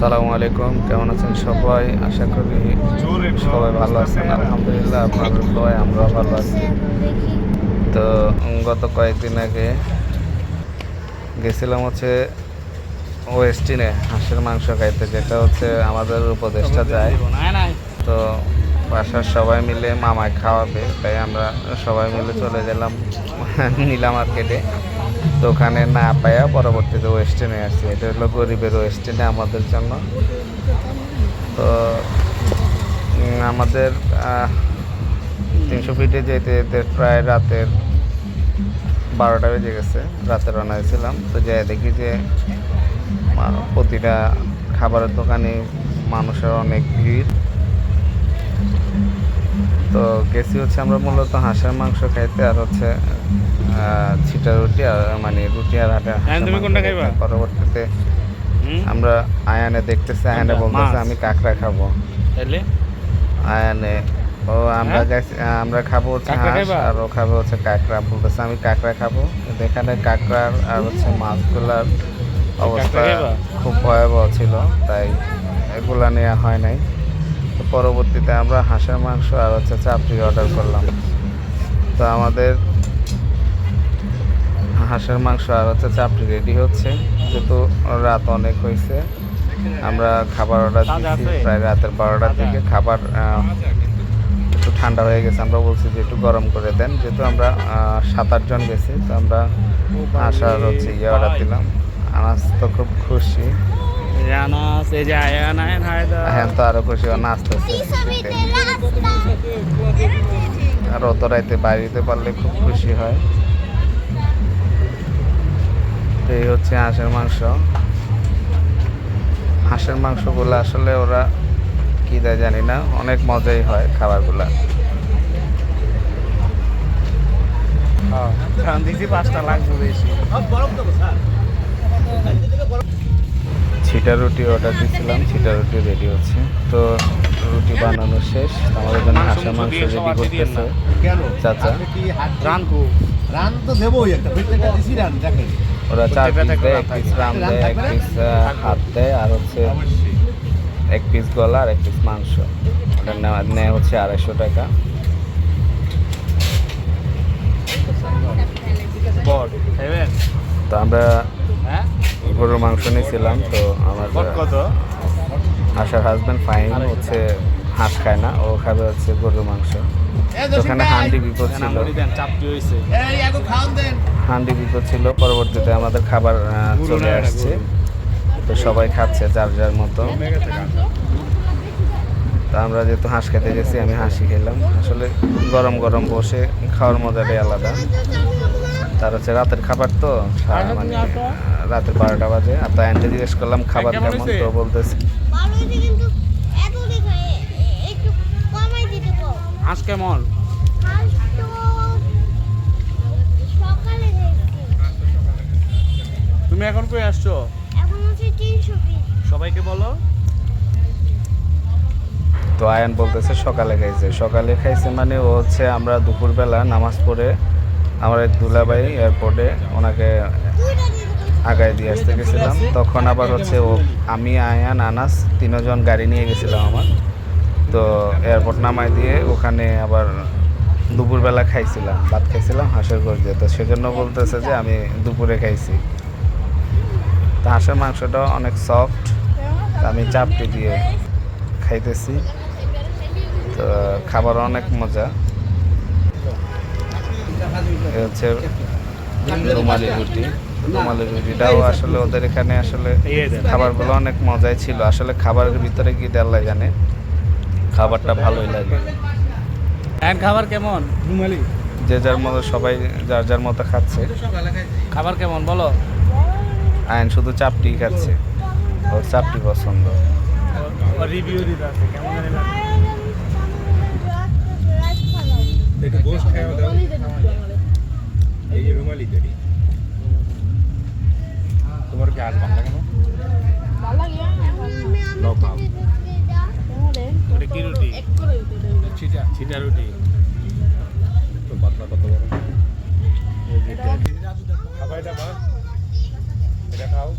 আসসালামু আলাইকুম, কেমন আছেন সবাই? আশা করি সবাই ভালো আছেন, আলহামদুলিল্লাহ, আপনাদের দোয়ায় আমরাও ভালো আছি। তো, গত কয়েকদিন আগে গেছিলাম হচ্ছে ওয়েস্টিনে হাঁসের মাংস খাইতে, যেটা হচ্ছে আমাদের উপদেশটা যায়। তো, বাসার সবাই মিলে মামায় খাওয়াবে, তাই আমরা সবাই মিলে চলে গেলাম নীলা মার্কেটে। তো ওখানে না পাইয়া পরবর্তীতে ওয়েস্টার্নে আসছি। এটা হলো গরিবের ওয়েস্টার্নে আমাদের জন্য। তো আমাদের তিনশো ফিটে যেতে যেতে প্রায় রাতের বারোটা বেজে গেছে। রাতে রওনা হয়েছিলাম। তো যাই দেখি যে প্রতিটা খাবারের দোকানে মানুষের অনেক ভিড়। তো গেছি হচ্ছে আমরা মূলত হাঁসের মাংস খাইতে আর হচ্ছে ছিটা রুটি আর মানে রুটি আর হাঁটা হ্যাঁ, তুমি কোনটা খাইবা? পরবর্তীতে আমরা আয়ানে দেখতেছি আয়ানে বলতেছে আমি কাঁকড়া খাব। তাহলে আয়ানে। ও আমরা হ্যাঁ? গেছি আমরা খাব হচ্ছে হাঁস আর ও খাব হচ্ছে কাঁকড়া। বলতেছে আমি কাঁকড়া খাব। এখানে কাঁকড়ার আর হচ্ছে মাছগুলার অবস্থা? খুব ভয়াবহ ছিল তাই এগুলা নেওয়া হয় নাই। পরবর্তীতে আমরা হাঁসের মাংস আর হচ্ছে চাপড়ি অর্ডার করলাম। তো আমাদের হাঁসের মাংস আর হচ্ছে চাপড়ি রেডি হচ্ছে। যেহেতু রাত অনেক হয়েছে আমরা খাবার অর্ডার দিচ্ছি প্রায় রাতের বারোটার দিকে। খাবার একটু ঠান্ডা হয়ে গেছে আমরা বলছি যে একটু গরম করে দেন। যেহেতু আমরা সাত আটজন গেছি তো আমরা আসার হচ্ছে ইয়ে অর্ডার দিলাম। আনাজ তো খুব খুশি। হ্যাঁ তো আরও খুশি ও নাচতেছে। আর অত রাইতে বাড়িতে পারলে খুব খুশি হয়। তো এই হচ্ছে হাঁসের মাংস। হাঁসের মাংসগুলো আসলে ওরা কি দেয় জানি না অনেক মজাই হয় খাবারগুলো। ছিটা রুটি অর্ডার দিয়েছিলাম ছিটা রুটি রেডি হচ্ছে। তো রুটি বানানো শেষ আমাদের জন্য হাঁসের মাংস রেডি করতেছে। চাচা। রান তো দেবোই একটা দিছি রান দেখেন। ওরা চার পিস দেয় এক পিস রাম দেয় এক পিস হাত দেয় আর হচ্ছে এক পিস গলা আর এক পিস মাংস। ওটা নেওয়া নেয় হচ্ছে আড়াইশো টাকা। তো আমরা হ্যাঁ? গরুর মাংস নিয়েছিলাম তো আমার আশার হাজব্যান্ড ফাইন হচ্ছে হাঁস খায় না ও খাবে হচ্ছে গরুর মাংস। তো ওখানে হান্ডি বিপদ ছিল। হান্ডি বিপদ ছিল পরবর্তীতে আমাদের খাবার চলে আসছে। তো সবাই খাচ্ছে যার যার মতো। তো আমরা যেহেতু হাঁস খেতে গেছি আমি হাসি খেলাম। আসলে গরম গরম বসে খাওয়ার মজাটাই আলাদা। তার হচ্ছে রাতের খাবার তো মানে রাতের বারোটা বাজে। আর তাই জিজ্ঞেস করলাম খাবার কেমন কেমন? তো বলতেছে হাঁস কেমন? তুমি এখন কই আসছো? সবাইকে বলো। তো আয়ান বলতেছে সকালে খাইছে। সকালে খাইছে মানে ও হচ্ছে আমরা দুপুরবেলা নামাজ পড়ে আমার এক দুলাভাই এয়ারপোর্টে ওনাকে আগায় দিয়ে আসতে গেছিলাম। তখন আবার হচ্ছে ও আমি, আয়ান, আনাস তিনজন গাড়ি নিয়ে গেছিলাম আমার। তো এয়ারপোর্ট নামায় দিয়ে ওখানে আবার দুপুরবেলা খাইছিলাম ভাত খাইছিলাম হাঁসের গর্জে তো সেজন্য বলতেছে যে আমি দুপুরে খাইছি। তো হাঁসের মাংসটা অনেক সফট আমি চাপটি দিয়ে খাইতেছি। তো খাবার অনেক মজা। হচ্ছে রুমালি রুটি। রুমালি রুটিটাও আসলে ওদের এখানে আসলে খাবারগুলো অনেক মজাই ছিল। আসলে খাবারের ভিতরে কি দেওয়া জানে। খাবারটা ভালোই লাগে। আয়ান খাবার কেমন? রুমালি। যে যার মতো সবাই যার যার মতো খাচ্ছে। খাবার কেমন বলো? আইন শুধু চাপটি খাচ্ছে। ওর চাপটি পছন্দ। রিভিউ দিতে আছে কেমন একটু গোস্ট খাওয়া দাও। এই রুমালি তৈরি। তোমার কি আজ ছিটা। রুটি। পাতলা কত বড়? খাবার এটা খাও।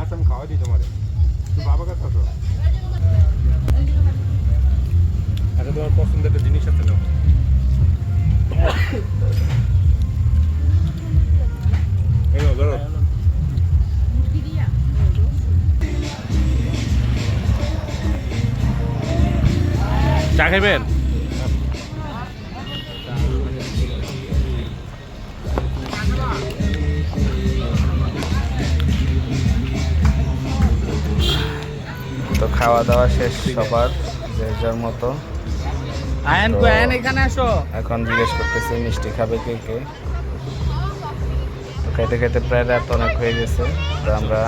আচ্ছা আমি খাওয়াই দিই তোমার। তুমি বাবা কাছে আসো। আচ্ছা তোমার পছন্দের একটা জিনিস আছে না? খাইবেন তো খাওয়া দাওয়া শেষ সবার যে যার মতো। আয়ন কো আয়ন এখানে আসো। এখন জিজ্ঞেস করতেছি মিষ্টি খাবে কে কে? তো খেতে খেতে প্রায় রাত অনেক হয়ে গেছে তো আমরা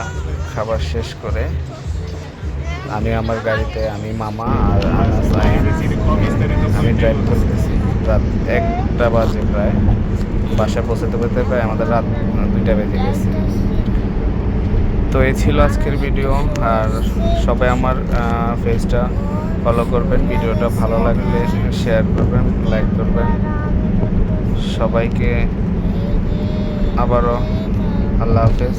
খাবার শেষ করে আমি আমার গাড়িতে, আমি মামা আর আমি ড্রাইভ করতেছি। রাত একটা বাজে প্রায়। বাসায় পৌঁছাতে পৌঁছাতে প্রায় আমাদের রাত দুইটা বেজে গেছে। তো এই ছিল আজকের ভিডিও আর সবাই আমার পেজটা ফলো করবেন। ভিডিওটা ভালো লাগলে শেয়ার করবেন লাইক করবেন। সবাইকে আবারও আল্লাহ হাফেজ।